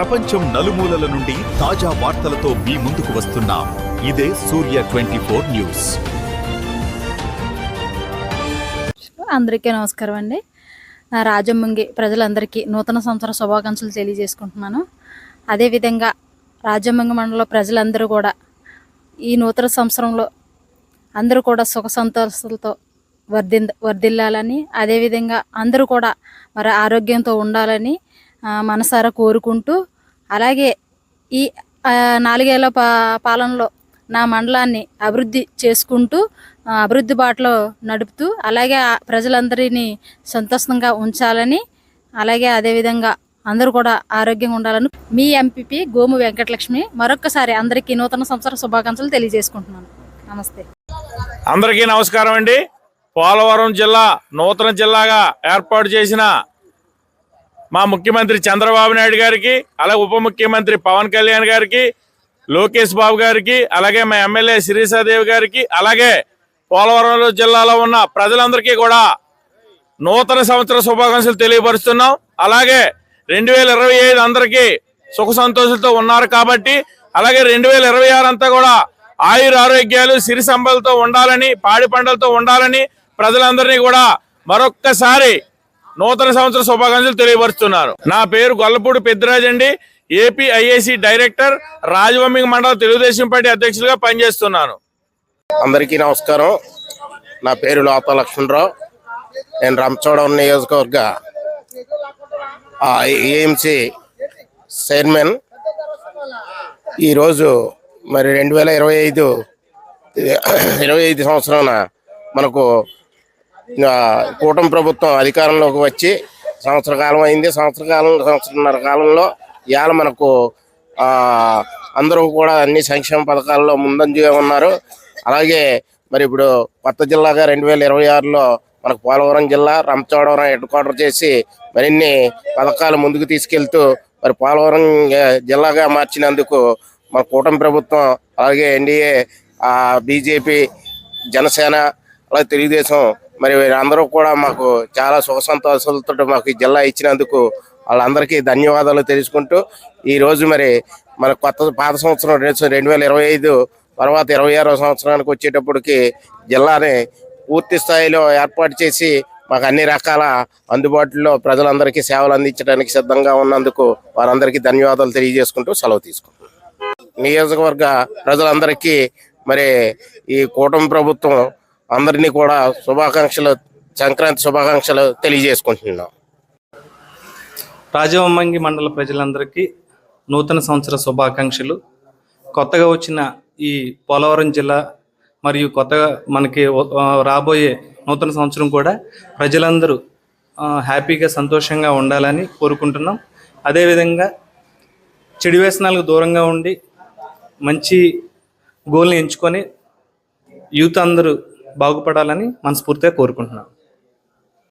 ప్రపంచం నలుమూలల నుండి తాజా వార్తలతో మీ ముందుకు వస్తున్నాం. ఇదే సూర్య ట్వంటీ ఫోర్ న్యూస్. అందరికీ నమస్కారం అండి. నా ప్రజలందరికీ నూతన సంవత్సర శుభాకాంక్షలు తెలియజేసుకుంటున్నాను. అదేవిధంగా రాజమ్మంగి మండలంలో ప్రజలందరూ కూడా ఈ నూతన సంవత్సరంలో అందరూ కూడా సుఖ సంతోషాలతో వర్ధి వర్ధిల్లాలని అదేవిధంగా అందరూ కూడా మరి ఆరోగ్యంతో ఉండాలని మనసారా కోరుకుంటూ అలాగే ఈ నాలుగేళ్ళ పా పాలనలో నా మండలాన్ని అభివృద్ధి చేసుకుంటూ అభివృద్ధి బాటలో నడుపుతూ అలాగే ప్రజలందరినీ సంతోషంగా ఉంచాలని అలాగే అదేవిధంగా అందరూ కూడా ఆరోగ్యంగా ఉండాలని మీ ఎంపీపీ గోము వెంకటలక్ష్మి మరొక్కసారి అందరికీ నూతన సంవత్సర శుభాకాంక్షలు తెలియజేసుకుంటున్నాను. నమస్తే. అందరికీ నమస్కారం అండి. పోలవరం జిల్లా నూతన జిల్లాగా ఏర్పాటు చేసిన మా ముఖ్యమంత్రి చంద్రబాబు నాయుడు గారికి అలాగే ఉప ముఖ్యమంత్రి పవన్ కళ్యాణ్ గారికి లోకేష్ బాబు గారికి అలాగే మా ఎమ్మెల్యే శిరీషాదేవి గారికి అలాగే పోలవరం జిల్లాలో ఉన్న ప్రజలందరికీ కూడా నూతన సంవత్సర శుభాకాంక్షలు తెలియపరుస్తున్నాం. అలాగే రెండు వేల ఇరవై ఐదు అందరికీ సుఖ సంతోషాలతో ఉన్నారు కాబట్టి అలాగే రెండు వేల ఇరవై ఆరు అంతా కూడా ఆయుర ఆరోగ్యాలు సిరి సంబలతో ఉండాలని పాడి పంటలతో ఉండాలని ప్రజలందరినీ కూడా మరొక్కసారి నూతన సంవత్సర శుభాకాంక్షలు తెలియపరుస్తున్నారు. నా పేరు గొల్లపూడి పెద్దిరాజ్ అండి. ఏపీ ఐఏసీ డైరెక్టర్ రాజవంశి మండల తెలుగుదేశం పార్టీ అధ్యక్షులుగా పనిచేస్తున్నాను. అందరికీ నమస్కారం. నా పేరు లోత లక్ష్మణరావు. నేను రంచోడవరం నియోజకవర్గ ఏఎంసి చైర్మన్. ఈరోజు మరి రెండు వేల ఇరవై ఐదు ఇరవై ఐదు సంవత్సరాన మనకు కూటమి ప్రభుత్వం అధికారంలోకి వచ్చి సంవత్సర కాలం అయింది. సంవత్సర కాలం సంవత్సరన్నర కాలంలో ఇవాళ మనకు అందరూ కూడా అన్ని సంక్షేమ పథకాల్లో ముందంజగా ఉన్నారు. అలాగే మరి ఇప్పుడు కొత్త జిల్లాగా రెండు వేల ఇరవై ఆరులో మనకు పోలవరం జిల్లా రంపచోడవరం హెడ్ క్వార్టర్ చేసి మరిన్ని పథకాలు ముందుకు తీసుకెళ్తూ మరి పోలవరం జిల్లాగా మార్చినందుకు మన కూటమి ప్రభుత్వం అలాగే ఎన్డీఏ బీజేపీ జనసేన అలాగే తెలుగుదేశం మరి వీరందరూ కూడా మాకు చాలా సుఖ సంతోషాలతో మాకు ఈ జిల్లా ఇచ్చినందుకు వాళ్ళందరికీ ధన్యవాదాలు తెలుసుకుంటూ ఈరోజు మరి మన కొత్త పాత సంవత్సరం రెండు- రెండు వేల ఇరవై ఐదు తర్వాత ఇరవై ఆరో సంవత్సరానికి వచ్చేటప్పటికి జిల్లాని పూర్తి స్థాయిలో ఏర్పాటు చేసి మాకు అన్ని రకాల అందుబాటులో ప్రజలందరికీ సేవలు అందించడానికి సిద్ధంగా ఉన్నందుకు వారందరికీ ధన్యవాదాలు తెలియజేసుకుంటూ సెలవు తీసుకుంటున్నాం. నియోజకవర్గ ప్రజలందరికీ మరి ఈ కూటమి ప్రభుత్వం అందరినీ కూడా శుభాకాంక్షలు సంక్రాంతి శుభాకాంక్షలు తెలియజేసుకుంటున్నాం. రాజవమ్మంగి మండల ప్రజలందరికీ నూతన సంవత్సర శుభాకాంక్షలు. కొత్తగా వచ్చిన ఈ పోలవరం జిల్లా మరియు కొత్తగా మనకి రాబోయే నూతన సంవత్సరం కూడా ప్రజలందరూ హ్యాపీగా సంతోషంగా ఉండాలని కోరుకుంటున్నాం. అదేవిధంగా చెడు వ్యసనాలకు దూరంగా ఉండి మంచి గోల్ని ఎంచుకొని యూత్ అందరూ బాగుపడాలని మనస్ఫూర్తిగా కోరుకుంటున్నాను.